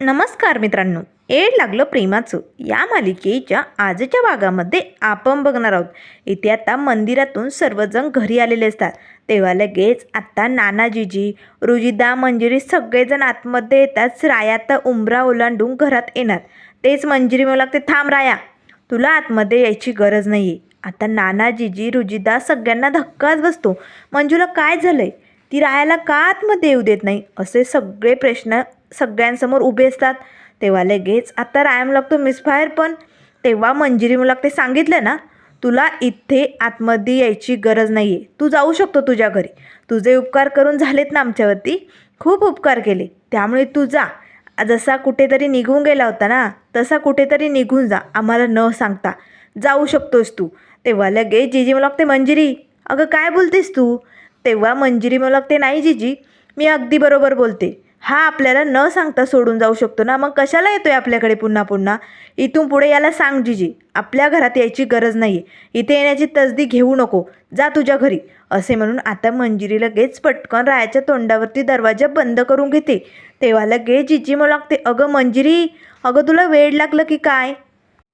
नमस्कार मित्रांनो. एड लागलं प्रेमाचं. या मालिकेच्या आजच्या भागामध्ये आपण बघणार आहोत. इथे आता मंदिरातून सर्वजण घरी आलेले असतात. तेव्हा लगेच आत्ता नानाजीजी रुजिदा मंजिरी सगळेजण आतमध्ये येतात. राया तर उंबरा ओलांडून घरात येणार. तेच मंजिरी मला लागते थांब राया. तुला आतमध्ये यायची गरज नाही आहे आता नानाजीजी रुजिदा सगळ्यांना धक्काच बसतो. मंजूला काय झालं आहे ती रायाला का आतमध्ये येऊ देत नाही? असे सगळे प्रश्न सगळ्यांसमोर उभे असतात. तेव्हा लगेच आता रायम लागतो मिसफायर पण तेव्हा मंजिरी मला ते सांगितलं ना तुला इथे आतमध्ये यायची गरज नाही आहे तू जाऊ शकतो तुझ्या घरी. तुझे उपकार करून झालेत ना आमच्यावरती. खूप उपकार केले. त्यामुळे तू जा. जसा कुठेतरी निघून गेला होता ना तसा कुठेतरी निघून जा. आम्हाला न सांगता. जाऊ शकतोस तू. तेव्हा लगेच जिजी मला लागते मंजिरी अगं काय बोलतेस तू? तेव्हा मंजिरी मला लागते नाही जिजी मी अगदी बरोबर बोलते. हा आपल्याला न सांगता सोडून जाऊ शकतो ना. मग कशाला येतोय आपल्याकडे पुन्हा पुन्हा? इथून पुढे याला सांग जीजी. आपल्या घरात यायची गरज नाही आहे इथे येण्याची तसदी घेऊ नको. जा तुझ्या घरी. असे म्हणून आता मंजिरी लगेच पटकन रायाच्या तोंडावरती दरवाजा बंद करून घेते. तेव्हा लगेच जिजी मला लागते अगं मंजिरी अगं तुला वेळ लागलं की काय?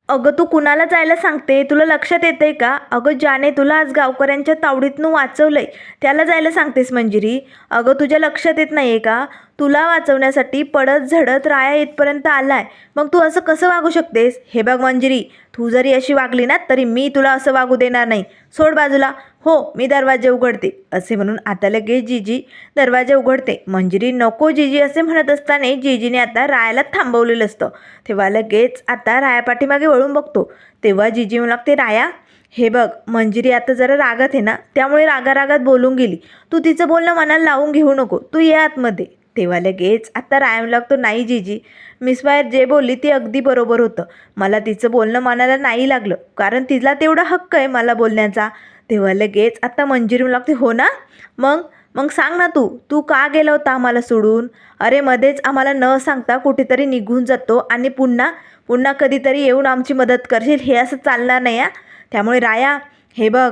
अगं तू कुणाला जायला सांगते? तुला लक्षात येतंय का? अगं ज्याने तुला आज गावकऱ्यांच्या तावडीतनं वाचवलंय त्याला जायला सांगतेस मंजिरी? अगं तुझ्या लक्षात येत नाही आहे का? तुला वाचवण्यासाठी पडत झडत राया इथपर्यंत आलाय. मग तू असं कसं वागू शकतेस? हे बघ मंजिरी तू जरी अशी वागली ना तरी मी तुला असं वागू देणार नाही. सोड बाजूला. हो मी दरवाजे उघडते असे म्हणून आता लगेच जीजी दरवाजे उघडते. मंजिरी नको जीजी असे म्हणत असताना जीजीने आता रायाला थांबवलेलं असतं. तेव्हा लगेच आता राया पाठीमागे वळून बघतो. तेव्हा जीजी म्हणू लागते राया हे बघ मंजिरी आता जरा रागात आहे ना त्यामुळे रागा रागात बोलून गेली. तू तिचं बोलणं मनाला लावून घेऊ नको. तू ये आतमध्ये. तेव्हा लगेच आता रायम लागतो नाही जीजी. मिस बाहेर जे बोलली ती अगदी बरोबर होतं. मला तिचं बोलणं मनाला नाही लागलं कारण तिला तेवढा हक्क आहे मला बोलण्याचा. तेव्हा लगेच आता मंजिरी लागते. हो ना? मग? मग सांग ना तू. तू का गेला होता आम्हाला सोडून? अरे मध्येच आम्हाला न सांगता कुठेतरी निघून जातो आणि पुन्हा पुन्हा कधीतरी येऊन आमची मदत करशील हे असं चालणार नाही या त्यामुळे राया हे बघ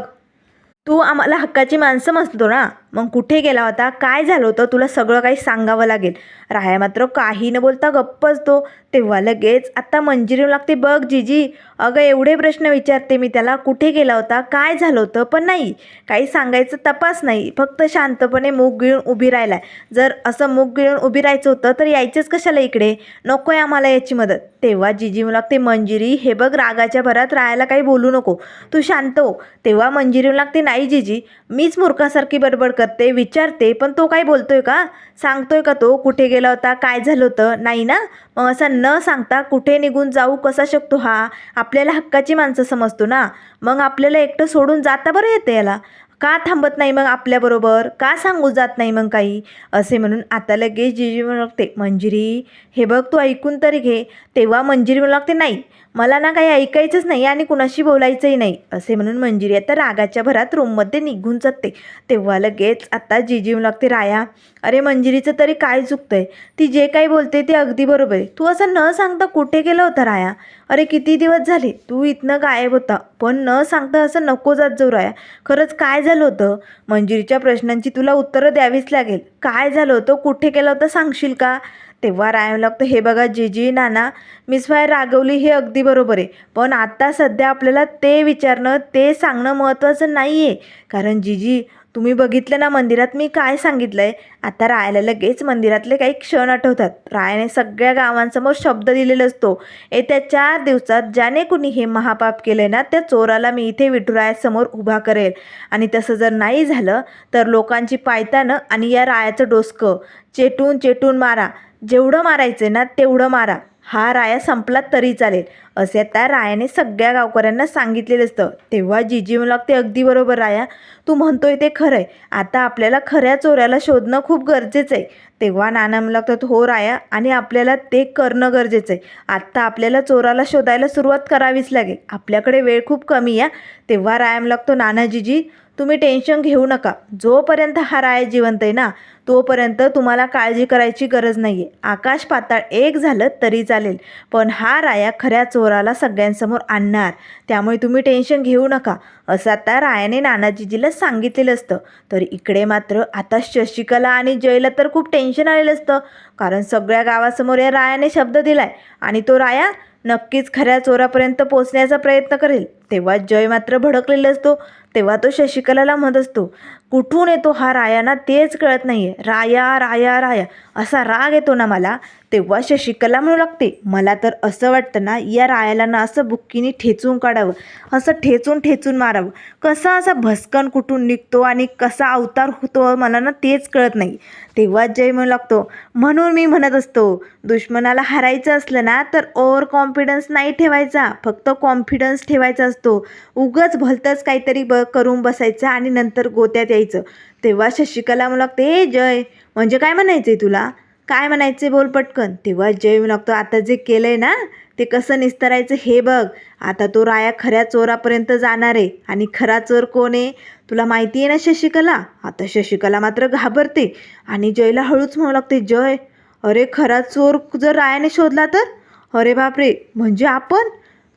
तू आम्हाला हक्काची माणसं मसतो ना? मग कुठे गेला होता? काय झालं होतं? तुला सगळं काही सांगावं लागेल. राहाय मात्र काही न बोलता गप्पच तो. तेव्हा लगेच आत्ता मंजिरी लागते बघ जीजी अगं एवढे प्रश्न विचारते मी त्याला. कुठे गेला होता? काय झालं होतं? पण नाही. काही सांगायचं तपास नाही. फक्त शांतपणे मूग गिळून उभी राहिला जर असं मूग गिळून उभी राहायचं होतं तर यायचंच कशाला इकडे? नको आहे आम्हाला याची मदत. तेव्हा जीजी लागते मंजिरी हे बघ रागाच्या भरात राहायला काही बोलू नको. तू शांत हो. तेव्हा मंजिरी लागते नाही जीजी मीच मूर्खासारखी बडबड करते विचारते पण तो काय बोलतोय का? सांगतोय का तो? कुठे गेला होता? काय झालं होतं? नाही ना? मग असं न सांगता कुठे निघून जाऊ? कसा शकतो हा? आपल्याला हक्काची माणसं समजतो ना? मग आपल्याला एकटं सोडून जाता बरं येते याला. का थांबत नाही मग आपल्याबरोबर? का सांगू जात नाही मग काही? असे म्हणून आता लगेच जिजी म्हणू लागते मंजिरी हे बघ तू ऐकून तरी घे. तेव्हा मंजिरी म्हणू लागते नाही मला ना काही ऐकायचंच नाही आणि कुणाशी बोलायचंही नाही. असे म्हणून मंजिरी आता रागाच्या भरात रूममध्ये निघून जाते. तेव्हा लगेच आता जिजी म्हणू लागते राया अरे मंजिरीचं तरी काय चुकतंय? ती जे काही बोलते ते अगदी बरोबर आहे. तू असं न सांगता कुठे गेलं होतं राया? अरे किती दिवस झाले? तू इथनं गायब होता. पण न सांगता असं नको जात जोराया खरंच काय झालं होतं? मंजिरीच्या प्रश्नांची तुला उत्तरं द्यावीच लागेल. काय झालं होतं? कुठे केलं होतं? सांगशील का? तेव्हा राय लागतं. हे बघा जीजी नाना मिस फाय रागवली हे अगदी बरोबर आहे. पण आत्ता सध्या आपल्याला ते विचारणं ते सांगणं महत्त्वाचं नाही आहे कारण जीजी तुम्ही बघितलं ना मंदिरात मी काय सांगितलं आहे आता रायाला लगेच मंदिरातले काही क्षण आठवतात. रायाने सगळ्या गावांसमोर शब्द दिलेला असतो. येत्या चार दिवसात ज्याने कुणी हे महापाप केलं ना त्या चोराला मी इथे विठुरायासमोर उभा करेल. आणि तसं जर नाही झालं तर लोकांची पायतानं आणि या रायाचं डोसकं. चेटून चेटून मारा. जेवढं मारायचं ना तेवढं मारा. हा राया संपला तरी चालेल. असे आता रायाने सगळ्या गावकऱ्यांना सांगितलेलं असतं. तेव्हा जीजी म्हणू लागते अगदी बरोबर राया. तू म्हणतोय ते खरं आहे आता आपल्याला खऱ्या चोऱ्याला शोधणं खूप गरजेचं आहे तेव्हा नाना म्हणू लागतात हो राया. आणि आपल्याला ते करणं गरजेचं आहे आत्ता आपल्याला चोराला शोधायला सुरुवात करावीच लागेल. आपल्याकडे वेळ खूप कमी आहे तेव्हा राया म्हणू लागतो नानाजीजी तुम्ही टेन्शन घेऊ नका. जोपर्यंत हा राया जिवंत आहे ना तोपर्यंत तुम्हाला काळजी करायची गरज नाही आहे आकाश पाताळ एक झालं तरी चालेल पण हा राया खऱ्या चोराला सगळ्यांसमोर आणणार. त्यामुळे तुम्ही टेन्शन घेऊ नका. असं आता रायाने नानाजीजीला सांगितलेलं असतं. तर इकडे मात्र आता शशिकला आणि जयला तर खूप टेन्शन आलेलं असतं. कारण सगळ्या गावासमोर या रायाने शब्द दिलाय आणि तो राया नक्कीच खऱ्या चोरापर्यंत पोचण्याचा प्रयत्न करेल. तेव्हा जय मात्र भडकलेला असतो. तेव्हा तो शशिकलाला म्हणत असतो कुठून येतो हा राया ना तेच कळत नाही आहे राया राया राया. असा राग येतो ना मला तेव्हा शशिकला म्हणू लागते मला तर असं वाटतं ना या रायाला ना असं बुक्कीने ठेचून काढावं असं ठेचून ठेचून मारावं. कसा असा भस्कन कुठून निघतो आणि कसा अवतार होतो मला ना तेच कळत नाही. तेव्हा जय म्हणू लागतो म्हणून मी म्हणत असतो दुश्मनाला हरायचं असलं ना तर ओव्हर कॉन्फिडन्स नाही ठेवायचा. फक्त कॉन्फिडन्स ठेवायचा असतो. उगच भलतंच काहीतरी ब करून बसायचं आणि नंतर गोत्यात यायचं. तेव्हा शशिकला म्हणू लागते हे जय म्हणजे काय म्हणायचं आहे तुला? काय म्हणायचं बोल पटकन. तेव्हा जय म्हणू लागतो आता जे केलं आहे ना ते कसं निस्तरायचं हे बघ. आता तो राया खऱ्या चोरापर्यंत जाणार आहे. आणि खरा चोर कोण आहे? तुला माहिती आहे ना शशिकला? आता शशिकला मात्र घाबरते. आणि जयला हळूच म्हणू लागते जय अरे खरा चोर जर रायाने शोधला तर? अरे बापरे म्हणजे आपण?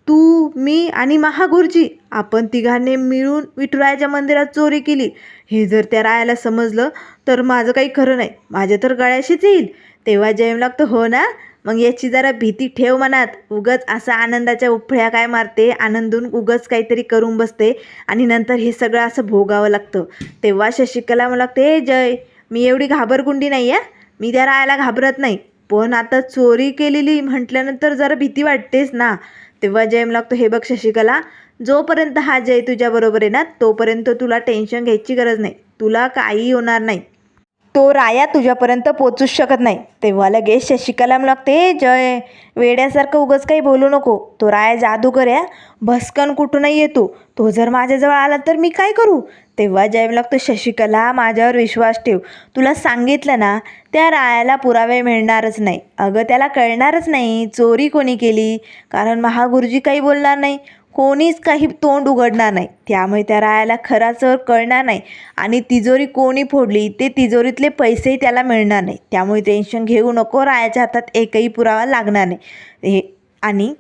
तू मी आणि महागुरुजी आपण तिघांनी मिळून विठुरायाच्या मंदिरात चोरी केली. हे जर त्या रायाला समजलं तर माझं काही खरं नाही. माझ्या तर गळ्याशीच येईल. तेव्हा जयम लागतं हो ना? मग याची जरा भीती ठेव मनात. उगच असं आनंदाच्या उफळ्या काय मारते? आनंदून उगच काहीतरी करून बसते आणि नंतर हे सगळं असं भोगावं लागतं. तेव्हा शशिकला मला लागते जय मी एवढी घाबरगुंडी नाही आहे मी त्या रायाला घाबरत नाही. पण आता चोरी केलेली म्हटल्यानंतर जरा भीती वाटतेच ना. तेव्हा जय लागतो हे बघ शशिकला जोपर्यंत हा जय तुझ्याबरोबर आहे ना तोपर्यंत तुला टेन्शन घ्यायची गरज नाही. तुला काही होणार नाही. तो राया तुझ्यापर्यंत पोचूच शकत नाही. तेव्हा लगेच शशिकला लागते जय वेड्यासारखं उगच काही बोलू नको. तो राया जादूगर आहे भस्कन कुठूनही येतो. तो जर माझ्याजवळ आला तर मी काय करू? तेव्हा जय लागतो. शशिकला माझ्यावर विश्वास ठेव. तुला सांगितलं ना त्या रायाला पुरावे मिळणारच नाही. अगं त्याला कळणारच नाही चोरी कोणी केली. कारण महागुरुजी काही बोलणार नाही. कोणीच काही तोंड उघडणार नाही. त्यामुळे त्या रायाला खरा चोर कळणार नाही. आणि तिजोरी कोणी फोडली ते तिजोरीतले पैसेही त्याला मिळणार नाही. त्यामुळे टेन्शन घेऊ नको. रायाच्या हातात एकही पुरावा लागणार नाही. हे आणि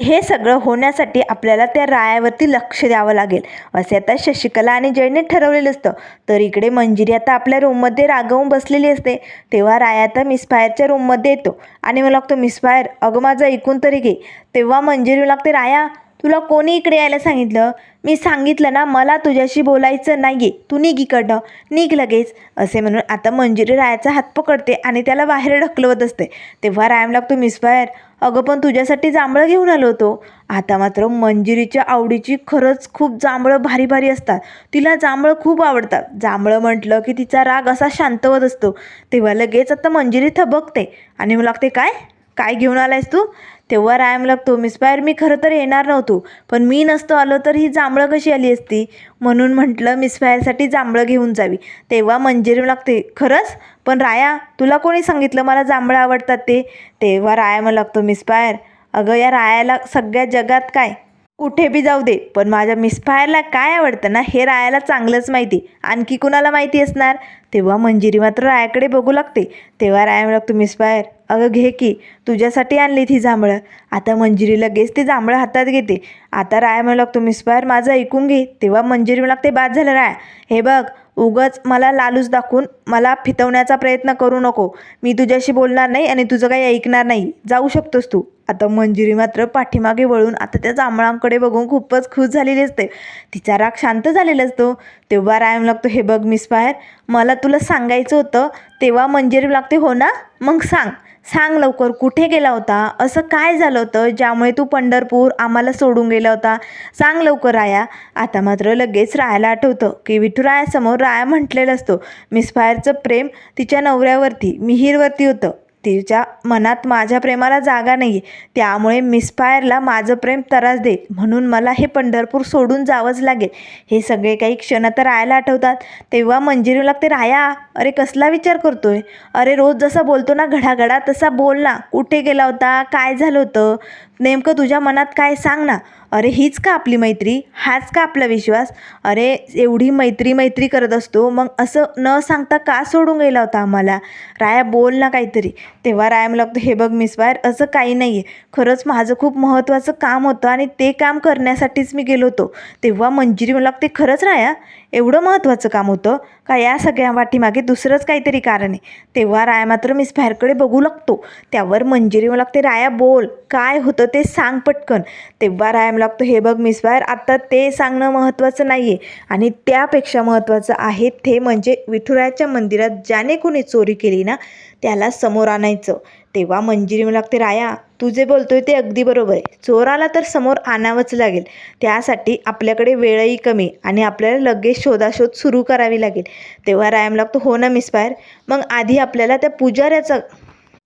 हे सगळं होण्यासाठी आपल्याला त्या रायावरती लक्ष द्यावं लागेल. असे आता शशिकला आणि जयने ठरवलेलं असतं. तर इकडे मंजिरी आता आपल्या रूममध्ये रागवून बसलेली असते. तेव्हा राया आता मिसफायरच्या रूममध्ये येतो. आणि मला लागतो मिसफायर अगं माझं ऐकून तरी घे. तेव्हा मंजिरी लागते राया तुला कोणी इकडे यायला सांगितलं? मी सांगितलं ना मला तुझ्याशी बोलायचं नाही आहे तू निघ इकडं निघ लगेच. असे म्हणून आता मंजिरी रायाचा हात पकडते आणि त्याला बाहेर ढकलवत असते. तेव्हा रायम लागतो मिसफायर अगं पण तुझ्यासाठी जांभळं घेऊन आलो होतो. आता मात्र मंजिरीच्या आवडीची खरंच खूप जांभळं भारी भारी असतात. तिला जांभळं खूप आवडतात. जांभळं म्हटलं की तिचा राग असा शांतवत असतो. तेव्हा लगेच आता मंजिरी थबकते. आणि मला लागते काय? काय घेऊन आलायस तू? तेव्हा रायम लागतो मिसफायर मी खरं तर येणार नव्हतो पण मी नसतो आलो तर ही जांभळं कशी आली असती? म्हणून म्हटलं मिसफायरसाठी जांभळं घेऊन जावी. तेव्हा मंजिरी लागते. खरंच? पण राया तुला कोणी सांगितलं मला जांभळं आवडतात ते? तेव्हा राया मला लागतो मिसफायर अगं या रायाला सगळ्या जगात काय? कुठे बी जाऊ दे पण माझ्या मिसफायरला काय आवडतं ना हे रायाला चांगलंच माहिती. आणखी कुणाला माहिती असणार? तेव्हा मंजिरी मात्र रायाकडे बघू लागते. तेव्हा राया म्हणतो लागतो मिसफायर अगं घे की तुझ्यासाठी आणली ती जांभळं. आता मंजिरी लगेच ते जांभळं हातात घेते. आता राया म्हणू लागतो मिसफायर माझं ऐकून घे. तेव्हा मंजिरी म्हणू लागते बाद झालं राया. हे बघ उगच मला लालूच दाखवून मला फितवण्याचा प्रयत्न करू नको. मी तुझ्याशी बोलणार नाही आणि तुझं काही ऐकणार नाही. जाऊ शकतोस तू. आता मंजिरी मात्र पाठीमागे वळून आता त्या जांभळांकडे बघून खूपच खुश झालेली असते. तिचा राग शांत झालेला असतो. तेव्हा रायम लागतो हे बघ मिसफायर मला तुला सांगायचं होतं तेव्हा मंजिरी लागते हो ना? मग सांग. सांग लवकर कुठे गेला होता? असं काय झालं होतं ज्यामुळे तू पंढरपूर आम्हाला सोडून गेला होता? सांग लवकर राया. आता मात्र लगेच रायाला आठवतं की विठुरायासमोर राया म्हटलेलं असतो. मिसफायरचं प्रेम तिच्या नवऱ्यावरती मिहीरवरती होतं. तिच्या मनात माझ्या प्रेमाला जागा नाही आहे त्यामुळे मिसफायरला माझं प्रेम त्रास देत म्हणून मला हे पंढरपूर सोडून जावंच लागेल. हे सगळे काही क्षण तर रायाला आठवतात. तेव्हा मंजिरी लागते राया अरे कसला विचार करतोय? अरे रोज जसा बोलतो ना घडाघडा तसा बोल ना. कुठे गेला होता? काय झालं होतं? नेमकं तुझ्या मनात काय सांग ना. अरे हीच का आपली मैत्री? हाच का आपला विश्वास? अरे एवढी मैत्री मैत्री करत असतो मग असं न सांगता का सोडून गेला होता आम्हाला? राया बोल ना काहीतरी. तेव्हा राया मला लागतं हे बघ मिस बाहेर असं काही नाही आहे खरंच माझं खूप महत्त्वाचं काम होतं आणि ते काम करण्यासाठीच मी गेलो होतो. तेव्हा मंजिरी मला लागते खरंच राया एवढं महत्त्वाचं काम होतं का या सगळ्या वाटीमागे दुसरंच काहीतरी कारण आहे. तेव्हा राया मात्र मिस फायरकडे बघू लागतो. त्यावर मंजिरी मला लागते. राया बोल. काय होतं ते सांग पटकन. तेव्हा राया मला लागतो हे बघ मिस फायर आत्ता ते सांगणं महत्त्वाचं नाही आहे आणि त्यापेक्षा महत्त्वाचं आहे ते म्हणजे विठुरायाच्या मंदिरात ज्याने कोणी चोरी केली ना त्याला समोर आणायचं. तेव्हा मंजिरी मला लागते राया तू जे बोलतोय ते अगदी बरोबर आहे. चोराला तर समोर आणावंच लागेल. त्यासाठी आपल्याकडे वेळही कमी आणि आपल्याला लगेच शोधाशोध सुरू करावी लागेल. तेव्हा राया लागतो हो ना मिस बाहेर. मग आधी आपल्याला त्या पुजाऱ्याचा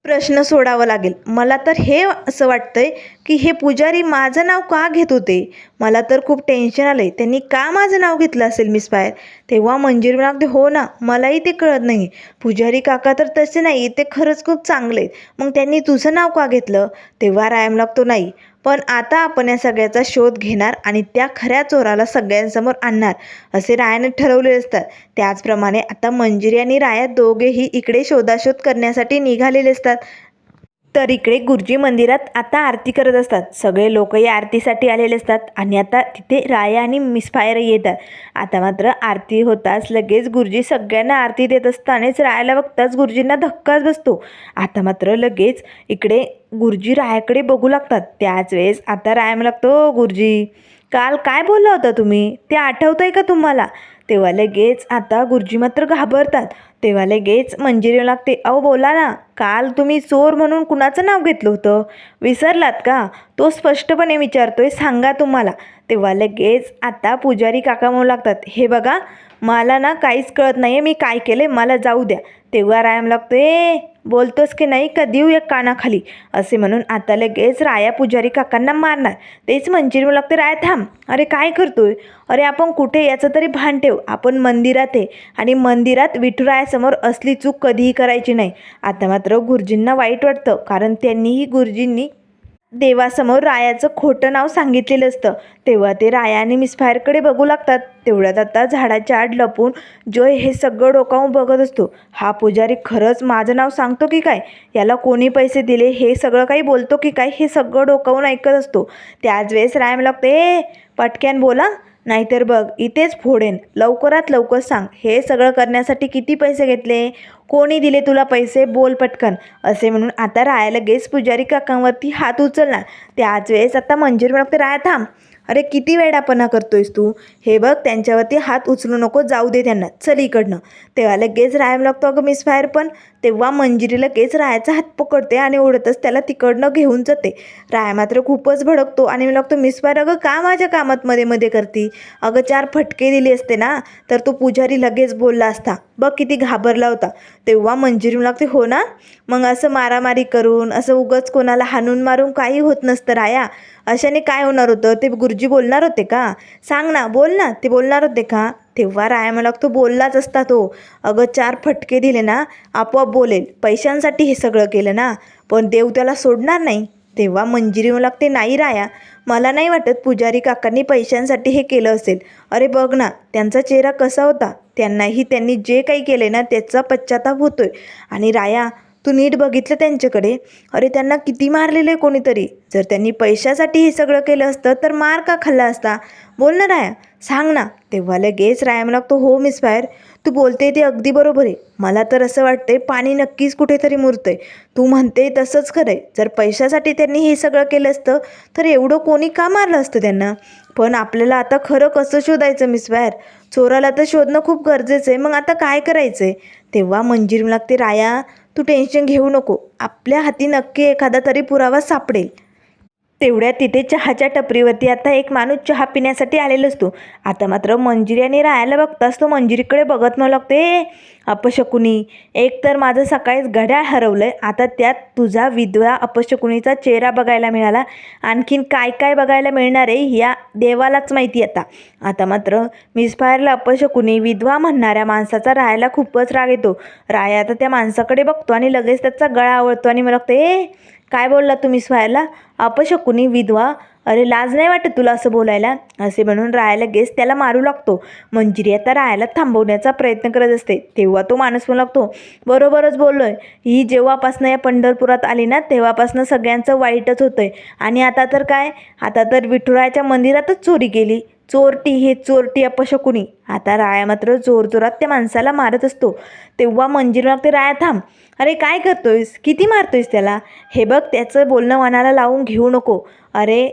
प्रश्न सोडावा लागेल. मला तर हे असं वाटतंय की हे पुजारी माझं नाव का घेत होते? मला तर खूप टेन्शन आलं आहे त्यांनी का माझं नाव घेतलं असेल मिस पायर तेव्हा मंजिरी म्हणागते हो ना मलाही ते कळत नाही. पुजारी काका तर तसे नाही ते खरंच खूप चांगले आहेत. मग त्यांनी तुझं नाव का घेतलं? तेव्हा रायम लागतो नाही. पण आता आपण या सगळ्याचा शोध घेणार आणि त्या खऱ्या चोराला सगळ्यांसमोर आणणार असे रायाने ठरवले असतात. त्याचप्रमाणे आता मंजिरी आणि राया दोघेही इकडे शोधाशोध करण्यासाठी निघालेले असतात. तर इकडे गुरुजी मंदिरात आता आरती करत असतात. सगळे लोकही आरतीसाठी आलेले असतात आणि आता तिथे राया आणि मिसफायर येतात. आता मात्र आरती होताच लगेच गुरुजी सगळ्यांना आरती देत असतानाच रायाला बघताच गुरुजींना धक्काच बसतो. आता मात्र लगेच इकडे गुरुजी रायाकडे बघू लागतात. त्याच वेळेस आता राया मला लागतो गुरुजी काल काय बोलला होता तुम्ही? ते आठवतंय का तुम्हाला? तेव्हा लगेच आता गुरुजी मात्र घाबरतात. तेव्हा लगेच मंजिरी लागते. अहो बोला ना काल तुम्ही चोर म्हणून कुणाचं नाव घेतलं होतं? विसरलात का? तो स्पष्टपणे विचारतोय सांगा तुम्हाला. तेव्हा लगेच आता पुजारी काका म्हणू लागतात हे बघा मला ना काहीच कळत नाही आहे मी काय केले मला जाऊ द्या. तेव्हा रायम लागतो ए बोलतोस की नाही का देऊ एक कानाखाली? असे म्हणून आता लगेच राया पुजारी काकांना मारणार. तेच मंजिरी म्हणू लागते राया थांब. अरे काय करतोय? अरे आपण कुठे याचं तरी भान ठेव. आपण मंदिरात आहे आणि मंदिरात विठुरायासमोर असली चूक कधीही करायची नाही. आता मात्र गुरुजींना वाईट वाटतं कारण त्यांनीही गुरुजींनी देवासमोर रायाचं खोटं नाव सांगितलेलं असतं. तेव्हा ते राया आणि मिसफायरकडे बघू लागतात. तेवढ्यात आता झाडाच्या आड लपून जय हे सगळं डोकावून बघत असतो. हा पुजारी खरंच माझं नाव सांगतो की काय? याला कोणी पैसे दिले हे सगळं काही बोलतो की काय? हे सगळं डोकावून ऐकत असतो. त्याच वेळेस राया मला ए पटक्यान बोला. नाहीतर बघ इथेच फोडेन. लवकरात लवकर सांग. हे सगळं करण्यासाठी किती पैसे घेतले? कोणी दिले तुला पैसे? बोल पटकन. असे म्हणून आता राया लगेच पुजारी काकांवरती हात उचलणार. त्याच वेळेस आता मंजिरी म्हणते राया थांब. अरे किती वेडापणा करतोयस तू? हे बघ त्यांच्यावरती हात उचलू नको जाऊ दे त्यांना. चल इकडनं. तेव्हा लगेच राया लागतो अगं मिसफायर पण. तेव्हा मंजिरी लगेच रायाचा हात पकडते आणि ओढतच त्याला तिकडनं घेऊन जाते. राया मात्र खूपच भडकतो आणि मी लागतो मिस फायर अगं का माझ्या कामात मध्ये मध्ये करती? अगं चार फटके दिली असते ना तर तो पुजारी लगेच बोलला असता. बघ किती घाबरला होता. तेव्हा मंजिरी लागते हो ना? मग असं मारामारी करून असं उगच कोणाला हाणून मारून काही होत नसतं राया. अशाने काय होणार होतं? ते गुरुजी बोलणार होते का? सांग ना बोल ना. ते बोलणार होते का? तेव्हा राया मला तो बोललाच असता तो. अगं चार फटके दिले ना आपोआप बोलेल. पैशांसाठी हे सगळं केलं ना. पण देव त्याला सोडणार नाही. तेव्हा मंजिरी मला लागते नाही राया मला नाही वाटत पुजारी काकांनी पैशांसाठी हे केलं असेल. अरे बघ ना त्यांचा चेहरा कसा होता? त्यांनाही त्यांनी जे काही केले ना त्याचा पश्चाताप होतोय. आणि राया तू नीट बघितलं त्यांच्याकडे? अरे त्यांना किती मारलेलं आहे कोणीतरी? जर त्यांनी पैशासाठी हे सगळं केलं असतं तर मार का खाल्ला असता? बोल ना राया सांग ना. तेव्हा लगेच राया मला तो हो मिस फायर तू बोलते ते अगदी बरोबर आहे. मला तर असं वाटतंय पाणी नक्कीच कुठेतरी मुरतंय. तू म्हणते तसंच खरं आहे जर पैशासाठी त्यांनी हे सगळं केलं असतं तर एवढं कोणी का मारलं असतं त्यांना? पण आपल्याला आता खरं कसं शोधायचं मिस बाहेर? चोराला तर शोधणं खूप गरजेचं आहे. मग आता काय करायचं आहे तेव्हा मंजिरी लागते राया तू टेन्शन घेऊ नको. आपल्या हाती नक्की एखादा तरी पुरावा सापडेल. तेवढ्या तिथे चहाच्या टपरीवरती आता एक माणूस चहा पिण्यासाठी आलेला असतो. आता मात्र मंजिरी आणि रायाला बघताच तो मंजिरीकडे बघत मला लागते ए अपशकुनी एक तर माझं सकाळीच घड्याळ हरवलं आहे आता त्यात तुझा विधवा अपशकुनीचा चेहरा बघायला मिळाला. आणखीन काय काय बघायला मिळणार आहे या देवालाच माहिती आता. आता मात्र मिसफायरला अपशकुनी विधवा म्हणणाऱ्या माणसाचा रायाला खूपच राग येतो. राया आता त्या माणसाकडे बघतो आणि लगेच त्याचा गळा आवडतो आणि मला लागतं ए काय बोलला तुम्ही स्वायला अपशकुनी विधवा. अरे लाज नाही वाटत तुला असं बोलायला? असे म्हणून रायाला गेस त्याला मारू लागतो. मंजिरी आता रायाला थांबवण्याचा प्रयत्न करत असते. तेव्हा तो माणूस म्हणू लागतो बरोबरच बोललोय. ही जेव्हापासनं या पंढरपुरात आली ना तेव्हापासनं सगळ्यांचं वाईटच होतंय. आणि आता तर काय? आता तर विठुरायाच्या मंदिरातच चोरी केली. चोरटी हे चोरटी अपशकुनी. आता राया मात्र जोरजोरात त्या माणसाला मारत असतो. तेव्हा मंजिरी लागते राया थांब. अरे काय करतोयस? किती मारतोयस त्याला? हे बघ त्याचं बोलणं मनाला लावून घेऊ नको. अरे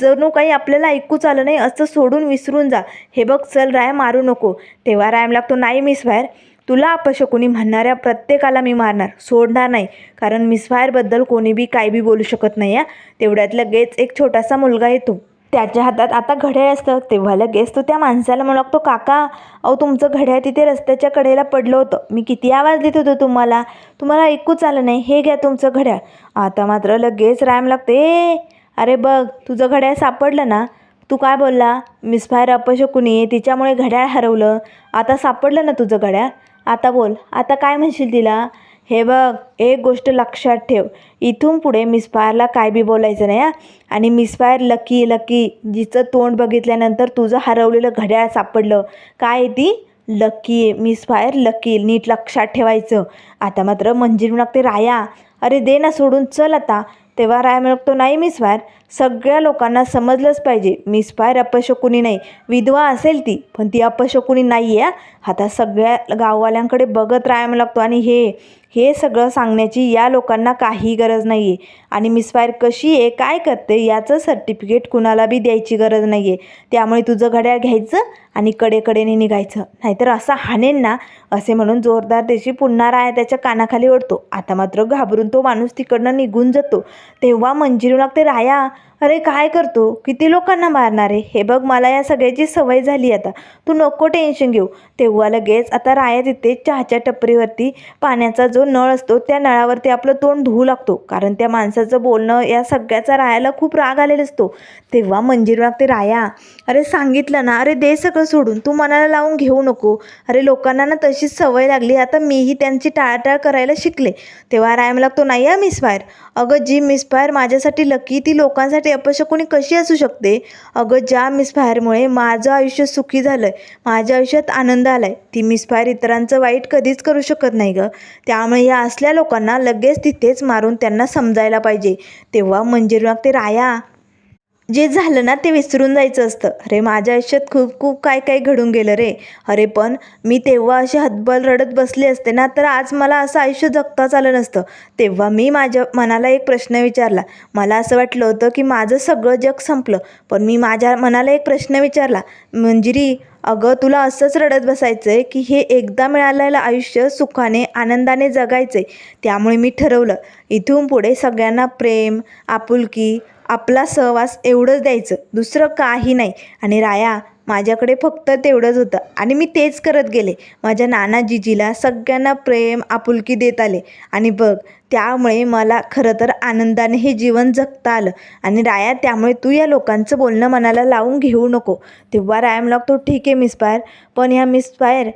जणू काही आपल्याला ऐकूच आलं नाही असं सोडून विसरून जा. हे बघ चल राय मारू नको. तेव्हा रायम लागतो नाही मिस फायर. तुला अपशकुनी म्हणणाऱ्या प्रत्येकाला मी मारणार. सोडणार नाही. कारण मिसफायरबद्दल कोणी बी काय बी बोलू शकत नाही या तेवढ्यात लगेच एक छोटासा मुलगा येतो. त्याच्या हातात आता घड्याळ असतं. तेव्हा लगेच तो त्या माणसाला म्हणू लागतो काका अहो तुमचं घड्याळ तिथे रस्त्याच्या कडेला पडलं होतं. मी किती आवाज देत होतो तुम्हाला. तुम्हाला ऐकूच आलं नाही. हे घ्या तुमचं घड्याळ. आता मात्र लगेच रॅम लागते ए अरे बघ तुझं घड्याळ सापडलं ना. तू काय बोलला? मिसफायर अपशकुनी तिच्यामुळे घड्याळ हरवलं. आता सापडलं ना तुझं घड्याळ? आता बोल. आता काय म्हणशील तिला? हे बघ एक गोष्ट लक्षात ठेव. इथून पुढे मिसफायरला काय बी बोलायचं नाही हा. आणि मिसफायर लकी लकी जिचं तोंड बघितल्यानंतर तुझं हरवलेलं घड्याळ सापडलं. काय आहे ती? लकी आहे मिसफायर लकी नीट लक्षात ठेवायचं. आता मात्र मंजिरी लागते राया अरे दे ना सोडून चल आता. तेव्हा राय म्हणतो नाही मिसफायर सगळ्या लोकांना समजलंच पाहिजे. मिसफायर अपशकुनी नाही. विधवा असेल ती पण ती अपशकुनी नाही आहे आता सगळ्या गाववाल्यांकडे बघत राहायला लागतो आणि हे हे सगळं सांगण्याची या लोकांना काही गरज नाही आहे आणि मिसफायर कशी आहे काय करते याचं सर्टिफिकेट कुणाला बी द्यायची गरज नाही आहे त्यामुळे तुझं घड्याळ घ्यायचं आणि कडेकडेने निघायचं. नाहीतर असं हाणेन ना असे म्हणून जोरदार त्याची पुन्हा राया त्याच्या कानाखाली ओढतो. आता मात्र घाबरून तो माणूस तिकडनं निघून जातो. तेव्हा मंजिरू लागते राया अरे काय करतो? किती लोकांना मारणार आहे? हे बघ मला या सगळ्याची सवय झाली आता. तू नको टेन्शन घेऊ. तेव्हा लगेच आता राया तिथे चहाच्या टपरीवरती पाण्याचा जो नळ असतो त्या नळावरती आपलं तोंड धुवू लागतो. कारण त्या माणसाचं बोलणं या सगळ्याचा रायाला खूप राग आलेला असतो. तेव्हा मंजीर मागते राया अरे सांगितलं ना अरे दे सगळं सोडून. तू मनाला लावून घेऊ नको. अरे लोकांना ना तशीच सवय लागली. आता मीही त्यांची टाळाटाळ करायला शिकले. तेव्हा राया मला लागतो नाही हा मिसफायर अगं जी मिसफायर माझ्यासाठी लकी ती लोकांसाठी ते अपशकुनी कशी असू शकते? अगं ज्या मिसफायरमुळे माझं आयुष्य सुखी झालं आहे माझ्या आयुष्यात आनंद आला आहे ती मिसफायर इतरांचं वाईट कधीच करू शकत नाही गं. त्यामुळे या असल्या लोकांना लगेच तिथेच मारून त्यांना समजायला पाहिजे. तेव्हा मंजिरी ते राया जे झालं ना ते विसरून जायचं असतं. अरे माझ्या आयुष्यात खूप खूप काय काय घडून गेलं रे. अरे पण मी तेव्हा अशी हतबल रडत बसले असते ना तर आज मला असं आयुष्य जगताच आलं नसतं. तेव्हा मी माझ्या मनाला एक प्रश्न विचारला. मला असं वाटलं होतं की माझं सगळं जग संपलं पण मी माझ्या मनाला एक प्रश्न विचारला. मंजिरी अगं तुला असंच रडत बसायचं आहे की हे एकदा मिळालेलं आयुष्य सुखाने आनंदाने जगायचं आहे त्यामुळे मी ठरवलं इथून पुढे सगळ्यांना प्रेम आपुलकी आपला सहवास एवढंच द्यायचं दुसरं काही नाही. आणि राया माझ्याकडे फक्त तेवढंच होतं. आणि मी तेच करत गेले. माझ्या नानाजीजीला सगळ्यांना प्रेम आपुलकी देत आले. आणि बघ त्यामुळे मला खरं तर आनंदाने हे जीवन जगता आलं. आणि राया त्यामुळे तू या लोकांचं बोलणं मनाला लावून घेऊ नको. तेव्हा राया मला तो ठीक आहे मिसफायर पण ह्या मिसफायर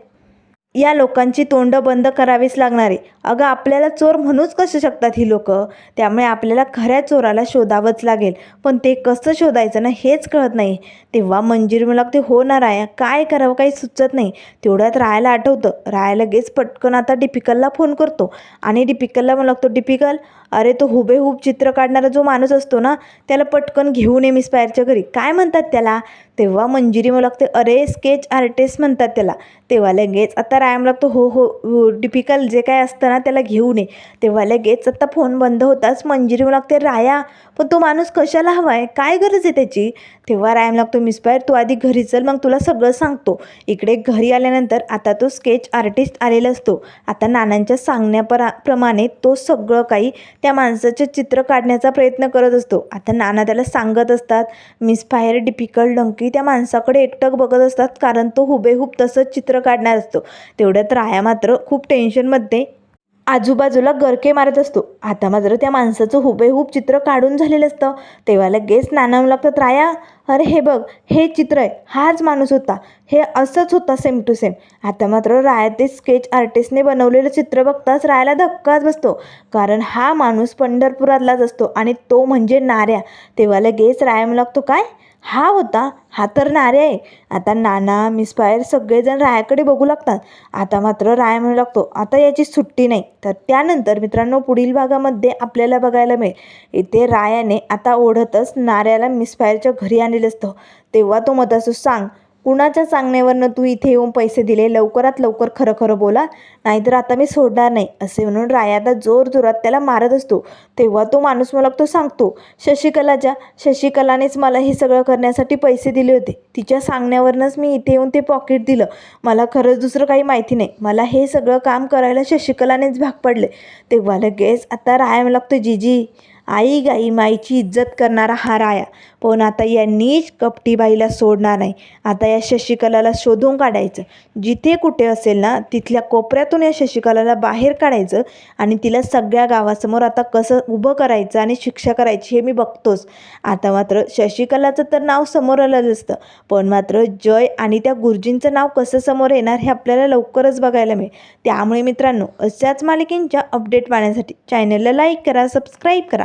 या लोकांची तोंड बंद करावीच लागणार आहे. अगं आपल्याला चोर म्हणूच कसं शकतात ही लोक? त्यामुळे आपल्याला खऱ्या चोराला शोधावंच लागेल. पण ते कसं शोधायचं ना हेच कळत नाही. तेव्हा मंजिरी मला ते हो ना राया काय करावं काही सुचत नाही. तेवढ्यात राहायला आठवतं. राहायला लगेच पटकन आता डिपिकलला फोन करतो. आणि डिपिकलला मला लागतो डिपिकल अरे तो हुबेहूब चित्र काढणारा जो माणूस असतो ना त्याला पटकन घेऊन ये मिसपायरच्या घरी. काय म्हणतात त्याला? तेव्हा मंजिरी मला लागते अरे स्केच आर्टिस्ट म्हणतात त्याला. तेव्हा लगेच आता राय मला लागतो हो हो हो डिपिकल जे काय असतं ना त्याला घेऊ नये. तेव्हा लगेच आता फोन बंद होताच मंजिरी म्हणू लागते. राया पण तो माणूस कशाला हवा आहे काय गरज आहे त्याची? तेव्हा राया लागतो मिसपायर तू आधी घरी चल मग तुला सगळं सांगतो. इकडे घरी आल्यानंतर आता तो स्केच आर्टिस्ट आलेला असतो. आता नानांच्या सांगण्यापरा प्रमाणे तो सगळं काही त्या माणसाचे चित्र काढण्याचा प्रयत्न करत असतो. आता नाना त्याला सांगत असतात मिसफायर डिफिकल्ट डंकी त्या माणसाकडे एकटक बघत असतात कारण तो हुबेहूब तसंच चित्र काढणार असतो. तेवढ्यात राया मात्र खूप टेन्शनमध्ये आजूबाजूला गरके मारत असतो. आता मात्र त्या माणसाचं हुबेहूब चित्र काढून झालेलं असतं. तेव्हा लगेच नाना लागतात राया अरे हे बघ हे चित्र आहे हाच माणूस होता हे असंच होता सेम टू सेम आता मात्र राया ते स्केच आर्टिस्टने बनवलेलं चित्र बघताच रायाला धक्काच बसतो. कारण हा माणूस पंढरपुरातलाच असतो आणि तो म्हणजे नाऱ्या. तेव्हा लगेच राया लागतो काय? हा होता हा तर नारे आहे. आता नाना मिसफायर सगळेजण रायाकडे बघू लागतात. आता मात्र राया म्हणू लागतो आता याची सुट्टी नाही. तर त्यानंतर मित्रांनो पुढील भागामध्ये आपल्याला बघायला मिळेल. इथे रायाने आता ओढतच नाऱ्याला मिसफायरच्या घरी आणलेलं असतं. तेव्हा तो मत असतो सांग कुणाच्या सांगण्यावरनं तू इथे येऊन पैसे दिले? लवकरात लवकर खरं खरं बोला. नाहीतर आता मी सोडणार नाही असे म्हणून रायादा जोरजोरात जोर जोरात त्याला मारत असतो. तेव्हा तो माणूस मला तो सांगतो शशिकलाच्या शशिकलानेच मला हे सगळं करण्यासाठी पैसे दिले होते. तिच्या सांगण्यावरनंच मी इथे येऊन ते पॉकेट दिलं. मला खरंच दुसरं काही माहिती नाही. मला हे सगळं काम करायला शशिकलानेच भाग पडले. तेव्हा लगेच आता राया मला लागतो जीजी आई गाई माईची इज्जत करणारा हा राया. पण आता यांनीच कपटीबाईला सोडणार नाही. आता या शशिकलाला शोधून काढायचं. जिथे कुठे असेल ना तिथल्या कोपऱ्यातून या शशिकलाला बाहेर काढायचं आणि तिला सगळ्या गावासमोर आता कसं उभं करायचं आणि शिक्षा करायची हे मी बघतोच. आता मात्र शशिकलाचं तर नाव समोर आलं असतं. पण मात्र जय आणि त्या गुरुजींचं नाव कसं समोर येणार हे आपल्याला लवकरच बघायला मिळेल. त्यामुळे मित्रांनो अशाच मालिकेंच्या अपडेट पाहण्यासाठी चॅनलला लाईक करा सबस्क्राईब करा.